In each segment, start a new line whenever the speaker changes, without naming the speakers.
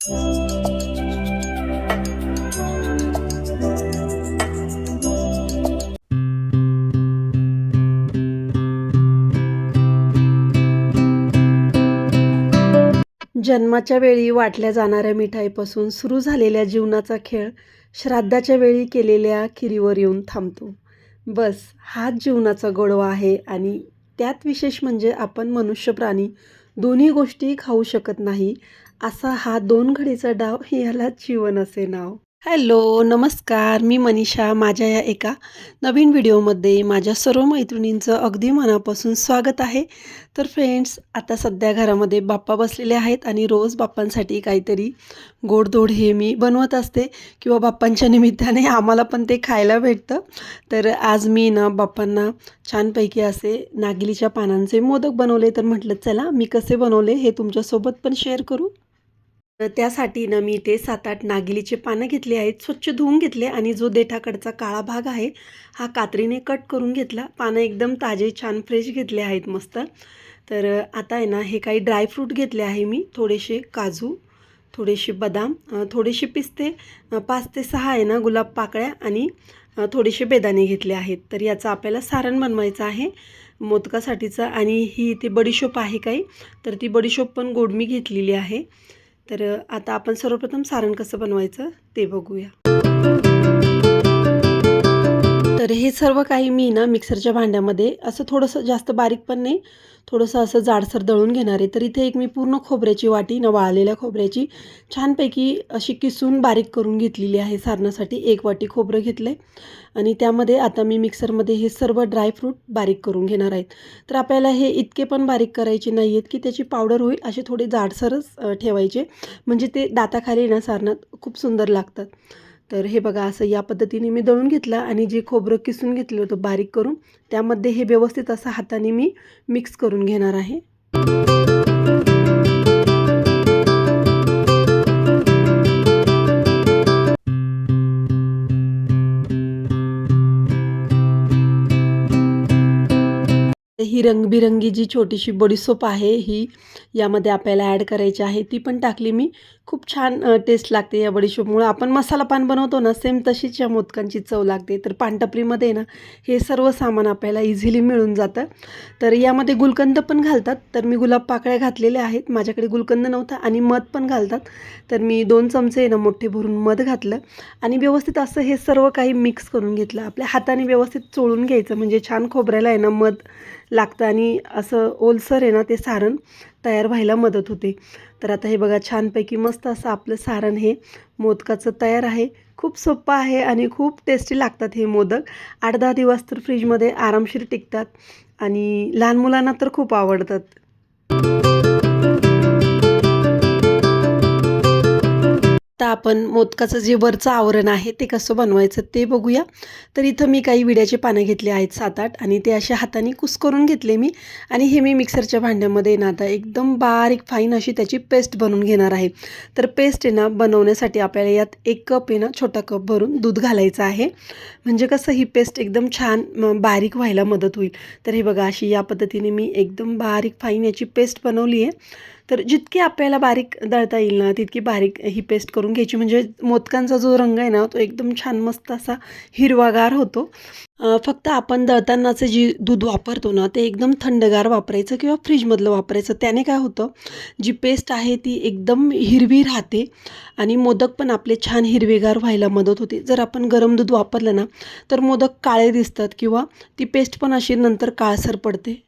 जन्माच्या वेळी वाटल्या जाणाऱ्या मिठाईपासून सुरू झालेल्या जीवनाचा खेळ श्राद्धाच्या वेळी केलेल्या खिरीवर येऊन थांबतो. बस हाच जीवनाचा गोडवा आहे आणि त्यात विशेष म्हणजे आपण मनुष्य प्राणी दोन्ही गोष्टी खाऊ शकत नाही असा हा दोन घडीचा डाव यालाच जीवन असे नाव. हॅलो नमस्कार. मी मनीषा माझ्या या एका नवीन व्हिडिओमध्ये माझ्या सर्व मैत्रिणींचं अगदी मनापासून स्वागत आहे. तर फ्रेंड्स आता सध्या घरामध्ये बाप्पा बसलेले आहेत आणि रोज बाप्पांसाठी काहीतरी गोडधोड हे मी बनवत असते किंवा बाप्पांच्या निमित्ताने आम्हाला पण ते खायला भेटतं. तर आज मी ना बाप्पांना छानपैकी असे नागिलीच्या पानांचे मोदक बनवले. तर म्हटलं चला मी कसे बनवले हे तुमच्यासोबत पण शेअर करू. तर त्यासाठी ना मी इथे सात आठ नागिलीचे पानं घेतले आहेत स्वच्छ धुवून घेतले आणि जो देठाकडचा काळा भाग आहे हा कात्रीने कट करून घेतला. पानं एकदम ताजे छान फ्रेश घेतले आहेत मस्त. तर आता आहे ना हे काही ड्रायफ्रूट घेतले आहे मी. थोडेसे काजू थोडेसे बदाम थोडेसे पिस्ते पाच ते सहा आहे ना गुलाब पाकळ्या आणि थोडेसे बेदाणे घेतले आहेत. तर याचं आपल्याला सारण बनवायचं आहे मोदकासाठीचं आणि ही इथे बडीशोप आहे काही. तर ती बडीशोप पण गोड मी घेतलेली आहे. तर आता आपण सर्वप्रथम सारण कसं बनवायचं ते बघूया. तर हे सर्व काही मी ना मिक्सरच्या भांड्यामध्ये असं थोडंसं जास्त बारीक पण नाही थोडंसं असं जाडसर दळून घेणार आहे. तर इथे एक मी पूर्ण खोबऱ्याची वाटी न वाळलेल्या खोबऱ्याची छानपैकी अशी किसून बारीक करून घेतलेली आहे सारणासाठी. एक वाटी खोबरं घेतलं आहे आणि त्यामध्ये आता मी मिक्सरमध्ये हे सर्व ड्रायफ्रूट बारीक करून घेणार आहेत तर आपल्याला हे इतके पण बारीक करायचे नाही आहेत की त्याची पावडर होईल असे थोडे जाडसरच ठेवायचे. म्हणजे ते दाताखाली ना सारणात खूप सुंदर लागतात. तर हे बघा असं या पद्धतीने मी दळून घेतलं आणि जे खोबरं किसून घेतलं होतं बारीक करून त्यामध्ये हे व्यवस्थित असं हाताने मी मिक्स करून घेणार आहे. ही रंगबिरंगी जी छोटीशी बडीसोप आहे ही यामध्ये आपल्याला ॲड करायची आहे ती पण टाकली मी. खूप छान टेस्ट लागते या बडीशोपमुळं आपण मसाला पान बनवतो ना सेम तशीच या मोदकांची चव लागते. तर पानटपरीमध्ये ना हे सर्व सामान आपल्याला इझिली मिळून जातं. तर यामध्ये गुलकंद पण घालतात. तर मी गुलाब पाकळ्या घातलेल्या आहेत. माझ्याकडे गुलकंद नव्हता आणि मध पण घालतात. तर मी दोन चमचे ना मोठे भरून मध घातलं. आणि व्यवस्थित असं हे सर्व काही मिक्स करून घेतलं. आपल्या हाताने व्यवस्थित चोळून घ्यायचं. म्हणजे छान खोबऱ्याला आहे ना मध लागतं आणि असं ओलसर आहे ना ते सारण. तयार व्हायला मदत होते. तर आता हे बघा छानपैकी मस्त असं आपलं सारण हे मोदकाचं तयार आहे. खूप सोपं आहे आणि खूप टेस्टी लागतात हे मोदक. आठ दहा दिवस तर फ्रीजमध्ये आरामशीर टिकतात आणि लहान मुलांना तर खूप आवडतात. आता आपण मोदकाचं जे वरचं आवरण आहे ते कसं बनवायचं ते बघूया. तर इथं मी काही विड्याचे पानं घेतले आहेत सात आठ आणि ते असे हाताने कुस्करून घेतले मी. आणि हे मी मिक्सरच्या भांड्यामध्ये ना आता एकदम बारीक फाईन अशी त्याची पेस्ट बनवून घेणार आहे. तर पेस्ट आहे ना बनवण्यासाठी आपल्याला यात एक कप आहे ना छोटा कप भरून दूध घालायचं आहे. म्हणजे कसं ही पेस्ट एकदम छान बारीक व्हायला मदत होईल. तर हे बघा अशी या पद्धतीने मी एकदम बारीक फाईन याची पेस्ट बनवली आहे. तर जितकी आपल्याला बारीक दळता येईल ना तितकी बारीक ही पेस्ट करून घ्यायची. म्हणजे मोदकांचा जो रंग आहे ना तो एकदम छान मस्त असा हिरवागार होतो. फक्त आपण दळतानाचं जी दूध वापरतो ना ते एकदम थंडगार वापरायचं किंवा फ्रीजमधलं वापरायचं. त्याने काय होतं जी पेस्ट आहे ती एकदम हिरवी राहते आणि मोदक पण आपले छान हिरवेगार व्हायला मदत होते. जर आपण गरम दूध वापरलं ना तर मोदक काळे दिसतात किंवा ती पेस्ट पण अशी नंतर काळसर पडते.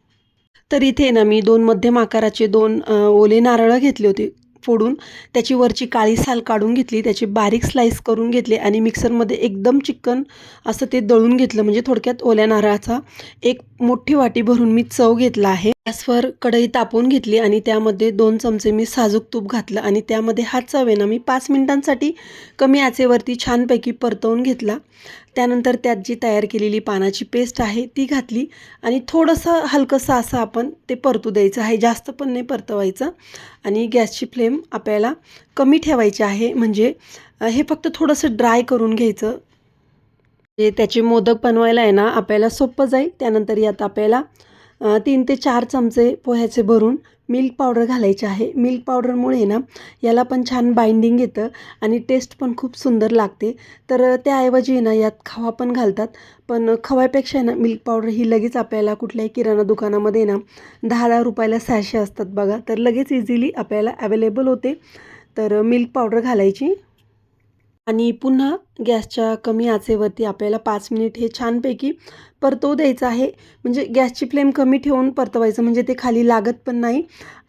तर इथे ना मी दोन मध्यम आकाराचे दोन ओले नारळं घेतले होते फोडून. त्याची वरची काळी साल काढून घेतली त्याची बारीक स्लाईस करून घेतले आणि मिक्सरमध्ये एकदम चिकन असं ते दळून घेतलं. म्हणजे थोडक्यात ओल्या नारळाचा एक मोठी वाटी भरून मी चव घेतला आहे. गॅसवर कढई तापवून घेतली आणि त्यामध्ये दोन चमचे मी साजूक तूप घातलं आणि त्यामध्ये हा चव आहे ना मी पाच मिनिटांसाठी कमी आचेवरती छानपैकी परतवून घेतला. त्यानंतर त्यात जी तयार केलेली पानाची पेस्ट आहे ती घातली आणि थोडंसं हलकंसं असं आपण ते परतू द्यायचं आहे. जास्त पण नाही परतवायचं आणि गॅसची फ्लेम आपल्याला कमी ठेवायची आहे. म्हणजे हे फक्त थोडंसं ड्राय करून घ्यायचं. जे त्याचे मोदक बनवायला आहे ना आपल्याला सोपं जाईल. त्यानंतर यात आपल्याला तीन ते चार चमचे पोह्याचे भरून मिल्क पावडर घालायचे आहे. मिल्क पावडरमुळे ना याला पण छान बाइंडिंग येतं आणि टेस्ट पण खूप सुंदर लागते. तर त्याऐवजी ना यात खवा पण घालतात. पण खव्यापेक्षा ना मिल्क पावडर ही लगेच आपल्याला कुठल्याही किराणा दुकानामध्ये ना दहा दहा रुपयाला सहाशे असतात बघा. तर लगेच इझिली आपल्याला अवेलेबल होते. तर मिल्क पावडर घालायची. आणि पुन्हा गॅसच्या कमी आचेवरती आपल्याला पाच मिनिट हे छानपैकी परतवू द्यायचं आहे. म्हणजे गॅसची फ्लेम कमी ठेवून परतवायचं. म्हणजे ते खाली लागत पण नाही.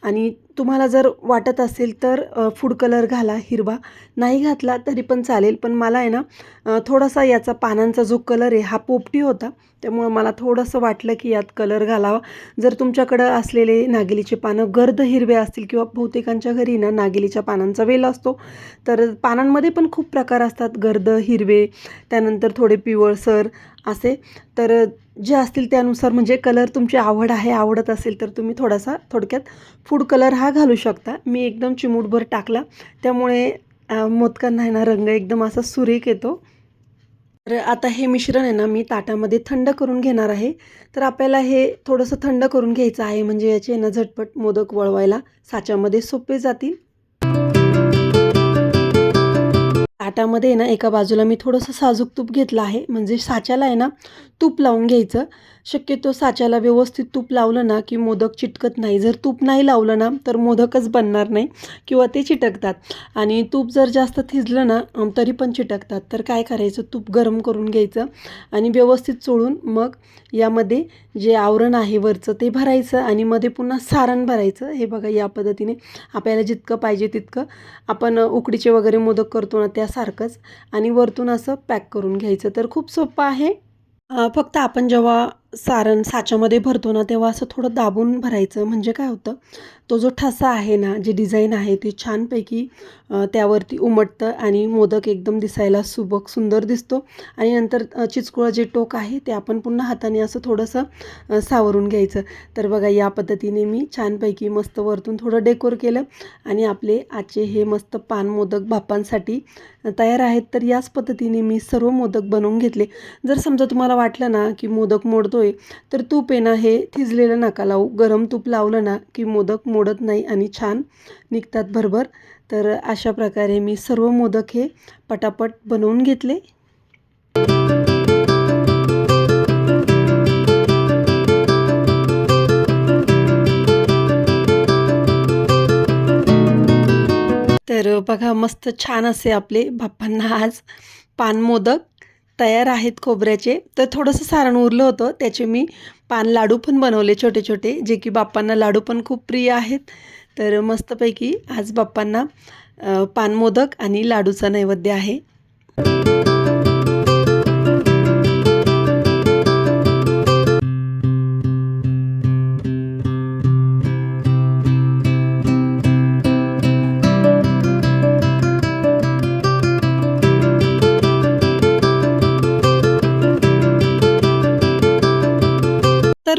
आणि तुम्हाला जर वाटत असेल तर फूड कलर घाला हिरवा. नाही घातला तरी पण चालेल पण मला आहे ना थोडासा याचा पानांचा जो कलर आहे हा पोपटी होता. त्यामुळं मला थोडंसं वाटलं की यात कलर घालावा. जर तुमच्याकडं असलेले नागिलीचे पानं गर्द हिरवे असतील किंवा बहुतेकांच्या घरी ना नागिलीच्या पानांचा वेल असतो तर पानांमध्ये पण खूप प्रकार असतात. गर्द हिरवे त्यानंतर थोडे पिवळसर असे. तर जे असतील त्यानुसार म्हणजे कलर तुमची आवड आहे आवडत असेल तर तुम्ही थोडासा थोडक्यात फूड कलर हा घालू शकता. मी एकदम चिमूटभर टाकला. त्यामुळे मोदकांना आहे ना रंग एकदम असा सुरेख येतो. तर आता हे मिश्रण आहे ना मी ताटामध्ये थंड करून घेणार आहे. तर आपल्याला हे थोडंसं थंड करून घ्यायचं आहे. म्हणजे याचे ना झटपट मोदक वळवायला साच्यामध्ये सोपे जातील. ताटामध्ये आहे ना एका बाजूला मी थोडंसं साजूक तूप घेतलं आहे. म्हणजे साच्याला आहे ना तूप लावून घ्यायचं. शक्यतो साच्याला व्यवस्थित तूप लावलं ना की मोदक चिटकत नाही. जर तूप नाही लावलं ना तर मोदकच बनणार नाही किंवा ते चिटकतात. आणि तूप जर जास्त थिजलं ना तरी पण चिटकतात. तर काय करायचं? तूप गरम करून घ्यायचं आणि व्यवस्थित चोळून मग यामध्ये जे आवरण आहे वरचं ते भरायचं आणि मध्ये पुन्हा सारण भरायचं. हे बघा या पद्धतीने आपल्याला जितकं पाहिजे तितकं आपण उकडीचे वगैरे मोदक करतो ना त्यासारखंच आणि वरतून असं पॅक करून घ्यायचं. तर खूप सोपं आहे. फक्त आपण जेव्हा सारण साच्यामध्ये भरतो ना तेव्हा असं थोडं दाबून भरायचं. म्हणजे काय होतं तो जो ठसा आहे ना जी डिझाईन आहे ती छानपैकी त्यावरती उमटतं आणि मोदक एकदम दिसायला सुबक सुंदर दिसतो. आणि नंतर चिचकुळं जे टोक आहे ते आपण पुन्हा हाताने असं थोडंसं सावरून घ्यायचं. तर बघा या पद्धतीने मी छानपैकी मस्त वरतून थोडं डेकोर केलं आणि आपले आजचे हे मस्त पान मोदक बापांसाठी तयार आहेत. तर याच पद्धतीने मी सर्व मोदक बनवून घेतले. जर समजा तुम्हाला वाटलं ना की मोदक मोडतोय तर तूप आहे ना हे थिजलेलं नका लावू. गरम तूप लावलं ना की मोदक मोडत नाही आणि छान निघतात भरभर. तर अशा प्रकारे मी सर्व मोदक हे पटापट बनवून घेतले. तर बघा मस्त छान असे आपले बाप्पांना आज पान मोदक तयार आहेत खोबऱ्याचे. तर थोडंसं सारण उरलं होतं. त्याचे मी पान लाडू पण बनवले छोटे छोटे जे की बाप्पांना लाडू पण खूप प्रिय आहेत. तर मस्तपैकी आज बाप्पांना पानमोदक पान मोदक आणि लाडूचा नैवेद्य आहे.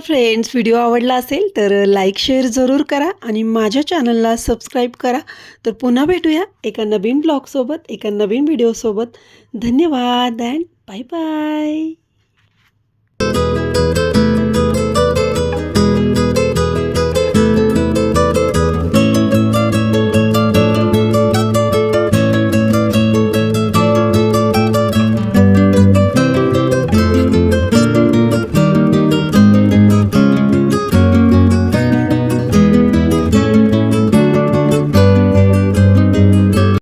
फ्रेंड्स व्हिडिओ आवडला असेल तर लाईक शेअर जरूर करा आणि माझ्या चॅनलला सबस्क्राईब करा. तर पुन्हा भेटूया एका नवीन ब्लॉगसोबत एका नवीन व्हिडिओसोबत धन्यवाद अँड बाय बाय